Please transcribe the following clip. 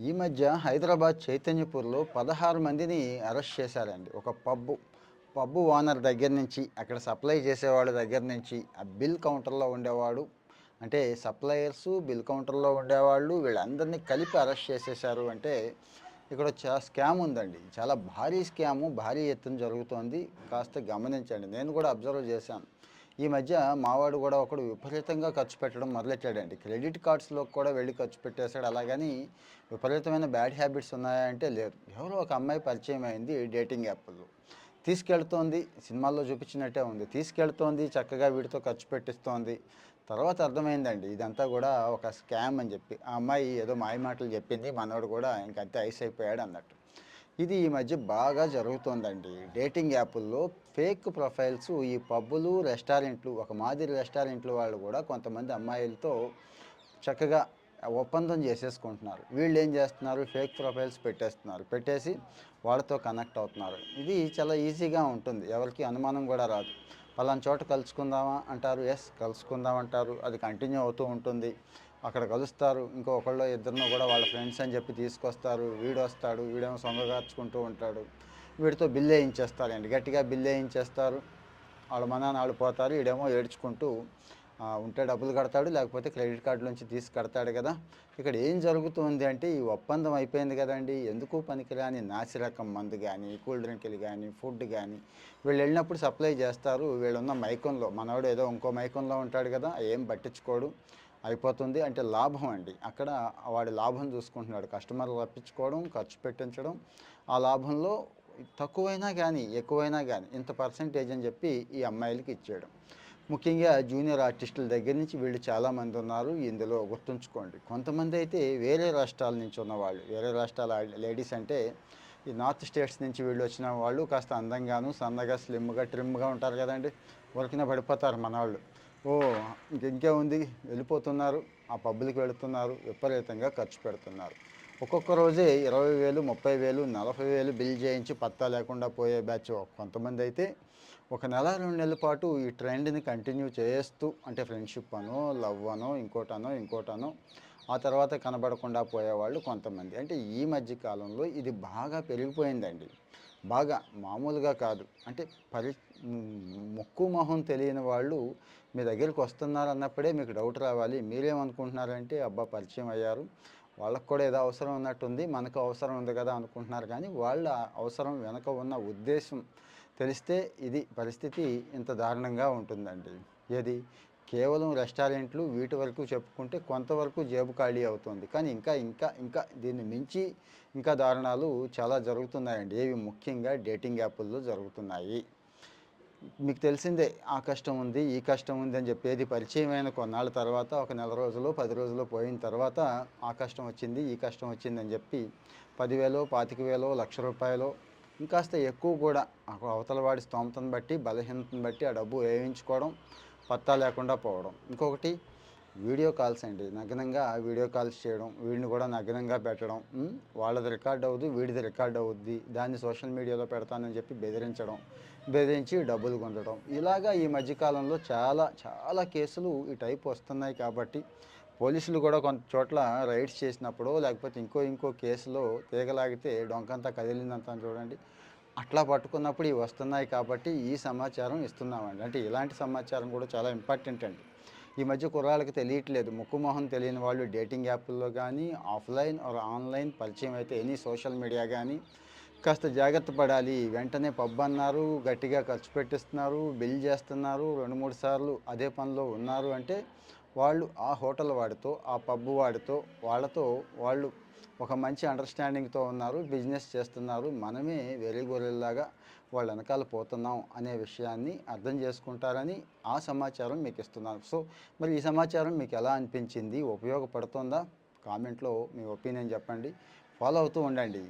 ఈ మధ్య హైదరాబాద్ చైతన్యపూర్లో పదహారు మందిని అరెస్ట్ చేశారండి. ఒక పబ్బు పబ్బు ఓనర్ దగ్గర నుంచి అక్కడ సప్లై చేసేవాళ్ళ దగ్గర నుంచి ఆ బిల్ కౌంటర్లో ఉండేవాడు అంటే సప్లయర్సు బిల్ కౌంటర్లో ఉండేవాళ్ళు వీళ్ళందరినీ కలిపి అరెస్ట్ చేసేశారు అంటే ఇక్కడ చా స్కామ్ ఉందండి. చాలా భారీ స్కాము భారీ ఎత్తున జరుగుతోంది. కాస్త గమనించండి. నేను కూడా అబ్జర్వ్ చేశాను. ఈ మధ్య మావాడు కూడా ఒకడు విపరీతంగా ఖర్చు పెట్టడం మొదలెట్టాడండి. క్రెడిట్ కార్డ్స్లో కూడా వెళ్ళి ఖర్చు పెట్టేశాడు. అలాగని విపరీతమైన బ్యాడ్ హ్యాబిట్స్ ఉన్నాయా అంటే లేదు ఎవరో ఒక అమ్మాయి పరిచయం అయింది డేటింగ్ యాప్లో. తీసుకెళ్తోంది సినిమాల్లో చూపించినట్టే ఉంది. తీసుకెళ్తోంది చక్కగా వీడితో ఖర్చు పెట్టిస్తోంది. తర్వాత అర్థమైందండి ఇదంతా కూడా ఒక స్కామ్ అని చెప్పి. ఆ అమ్మాయి ఏదో మాయ మాటలు చెప్పింది మనోడు కూడా ఇంకంతే ఐస్ అయిపోయాడు అన్నట్టు. ఇది ఈ మధ్య బాగా జరుగుతోందండి. డేటింగ్ యాప్ల్లో ఫేక్ ప్రొఫైల్స్ ఈ పబ్బులు రెస్టారెంట్లు ఒక మాదిరి రెస్టారెంట్లు వాళ్ళు కూడా కొంతమంది అమ్మాయిలతో చక్కగా ఒప్పందం చేసేసుకుంటున్నారు. వీళ్ళు ఏం చేస్తున్నారు? ఫేక్ ప్రొఫైల్స్ పెట్టేస్తున్నారు. పెట్టేసి వాళ్ళతో కనెక్ట్ అవుతున్నారు. ఇది చాలా ఈజీగా ఉంటుంది. ఎవరికి అనుమానం కూడా రాదు. పలానా చోట కలుసుకుందామా అంటారు. ఎస్ కలుసుకుందాం అంటారు అది కంటిన్యూ అవుతూ ఉంటుంది. అక్కడ కలుస్తారు. ఇంకో ఒకళ్ళు ఇద్దరినో కూడా వాళ్ళ ఫ్రెండ్స్ అని చెప్పి తీసుకొస్తారు. వీడు వస్తాడు వీడేమో సొంగగార్చుకుంటూ ఉంటాడు. వీడితో బిల్ వేయించేస్తారండి గట్టిగా బిల్ వేయించేస్తారు. వాళ్ళ మనాన్ని వాళ్ళు పోతారు. వీడేమో ఏడ్చుకుంటూ ఉంటే డబ్బులు కడతాడు లేకపోతే క్రెడిట్ కార్డు నుంచి తీసి కడతాడు కదా. ఇక్కడ ఏం జరుగుతుంది అంటే ఈ ఒప్పందం అయిపోయింది కదండి. ఎందుకు పనికిరాని నాసిరకం మందు కానీ కూల్ డ్రింకులు కానీ ఫుడ్ కానీ వీళ్ళు వెళ్ళినప్పుడు సప్లై చేస్తారు. వీళ్ళున్న మైకంలో మనవాడు ఏదో ఇంకో మైకంలో ఉంటాడు కదా ఏం పట్టించుకోడు. అయిపోతుంది అంటే లాభం అండి. అక్కడ వాడి లాభం చూసుకుంటున్నాడు. కస్టమర్లు రప్పించుకోవడం ఖర్చు పెట్టించడం. ఆ లాభంలో తక్కువైనా కానీ ఎక్కువైనా కానీ ఇంత పర్సంటేజ్ అని చెప్పి ఈ అమ్మాయిలకి ఇచ్చేయడం ముఖ్యంగా జూనియర్ ఆర్టిస్టుల దగ్గర నుంచి వీళ్ళు చాలామంది ఉన్నారు. ఇందులో గుర్తుంచుకోండి. కొంతమంది అయితే వేరే రాష్ట్రాల నుంచి ఉన్నవాళ్ళు వేరే రాష్ట్రాల లేడీస్ అంటే ఈ నార్త్ స్టేట్స్ నుంచి వీళ్ళు వచ్చిన వాళ్ళు కాస్త అందంగాను సన్నగా స్లిమ్గా ట్రిమ్గా ఉంటారు కదండి. ఉరికిన పడిపోతారు మన వాళ్ళు ఓ ఇంకే ఉంది. వెళ్ళిపోతున్నారు. ఆ పబ్బులకి వెళుతున్నారు. విపరీతంగా ఖర్చు పెడుతున్నారు. ఒక్కొక్క రోజే ఇరవై వేలు ముప్పై వేలు నలభై వేలు బిల్ చేయించి పత్తా లేకుండా పోయే బ్యాచ్ కొంతమంది అయితే ఒక నెల రెండు నెలల పాటు ఈ ట్రెండ్ని కంటిన్యూ చేస్తూ అంటే ఫ్రెండ్షిప్ అనో లవ్ అనో ఇంకోటనో ఇంకోటనో ఆ తర్వాత కనబడకుండా పోయేవాళ్ళు కొంతమంది. అంటే ఈ మధ్య కాలంలో ఇది బాగా పెరిగిపోయిందండి. బాగా మామూలుగా కాదు. అంటే పరి ముక్కు మొహం తెలియని వాళ్ళు మీ దగ్గరికి వస్తున్నారు అన్నప్పుడే మీకు డౌట్ రావాలి. మీరేమనుకుంటున్నారంటే అబ్బా పరిచయం అయ్యారు. వాళ్ళకు కూడా ఏదో అవసరం ఉన్నట్టుంది మనకు అవసరం ఉంది కదా అనుకుంటున్నారు. కానీ వాళ్ళ అవసరం వెనక ఉన్న ఉద్దేశం తెలిస్తే ఇది పరిస్థితి ఇంత దారుణంగా ఉంటుందండి. ఏది? కేవలం రెస్టారెంట్లు వీటి వరకు చెప్పుకుంటే కొంతవరకు జేబు ఖాళీ అవుతుంది. కానీ ఇంకా ఇంకా ఇంకా దీన్ని మించి ఇంకా దారుణాలు చాలా జరుగుతున్నాయండి. ఏవి ముఖ్యంగా డేటింగ్ యాప్ల్లో జరుగుతున్నాయి. మీకు తెలిసిందే ఆ కష్టం ఉంది ఈ కష్టం ఉంది అని చెప్పేది పరిచయమైన కొన్నాళ్ళ తర్వాత ఒక నెల రోజులు పది రోజులు పోయిన తర్వాత ఆ కష్టం వచ్చింది ఈ కష్టం వచ్చింది అని చెప్పి పదివేలో పాతిక వేలో లక్ష రూపాయలు ఇంకాస్త ఎక్కువ కూడా అక్కడ అవతల వాడి స్తోమతను బట్టి బలహీనతను బట్టి ఆ డబ్బు వేయించుకోవడం పత్తా లేకుండా పోవడం. ఇంకొకటి వీడియో కాల్స్ అండి. నగ్నంగా వీడియో కాల్స్ చేయడం వీడిని కూడా నగ్నంగా పెట్టడం వాళ్ళది రికార్డ్ అవుద్ది వీడిది రికార్డ్ అవుద్ది దాన్ని సోషల్ మీడియాలో పెడతానని చెప్పి బెదిరించడం బెదిరించి డబ్బులు పొందడం ఇలాగా ఈ మధ్యకాలంలో చాలా చాలా కేసులు ఈ టైప్ వస్తున్నాయి కాబట్టి పోలీసులు కూడా కొంత చోట్ల రైడ్స్ చేసినప్పుడు లేకపోతే ఇంకో ఇంకో కేసులో తీగలాగితే డొంకంతా కదిలిందంతా చూడండి. అట్లా పట్టుకున్నప్పుడు ఇవి వస్తున్నాయి కాబట్టి ఈ సమాచారం ఇస్తున్నామండి. అంటే ఇలాంటి సమాచారం కూడా చాలా ఇంపార్టెంట్ అండి. ఈ మధ్య కుర్రాళ్ళకి తెలియట్లేదు. ముక్కు మొహం తెలియని వాళ్ళు డేటింగ్ యాప్ల్లో కానీ ఆఫ్లైన్ ఆర్ ఆన్లైన్ పరిచయం అయితే ఎనీ సోషల్ మీడియా కానీ కాస్త జాగ్రత్త పడాలి. వెంటనే పబ్ అన్నారు గట్టిగా ఖర్చు పెట్టిస్తున్నారు బిల్ చేస్తున్నారు రెండు మూడు సార్లు అదే పనిలో ఉన్నారు అంటే వాళ్ళు ఆ హోటల్ వాడితో ఆ పబ్బు వాడితో వాళ్ళతో వాళ్ళు ఒక మంచి అండర్స్టాండింగ్తో ఉన్నారు బిజినెస్ చేస్తున్నారు. మనమే వెరీ గొర్రెల్లాగా వాళ్ళ వెనకాల పోతున్నాం అనే విషయాన్ని అర్థం చేసుకుంటారని ఆ సమాచారం మీకు ఇస్తున్నాను. సో మరి ఈ సమాచారం మీకు ఎలా అనిపించింది? ఉపయోగపడుతుందా? కామెంట్లో మీ ఒపీనియన్ చెప్పండి. ఫాలో అవుతూ ఉండండి.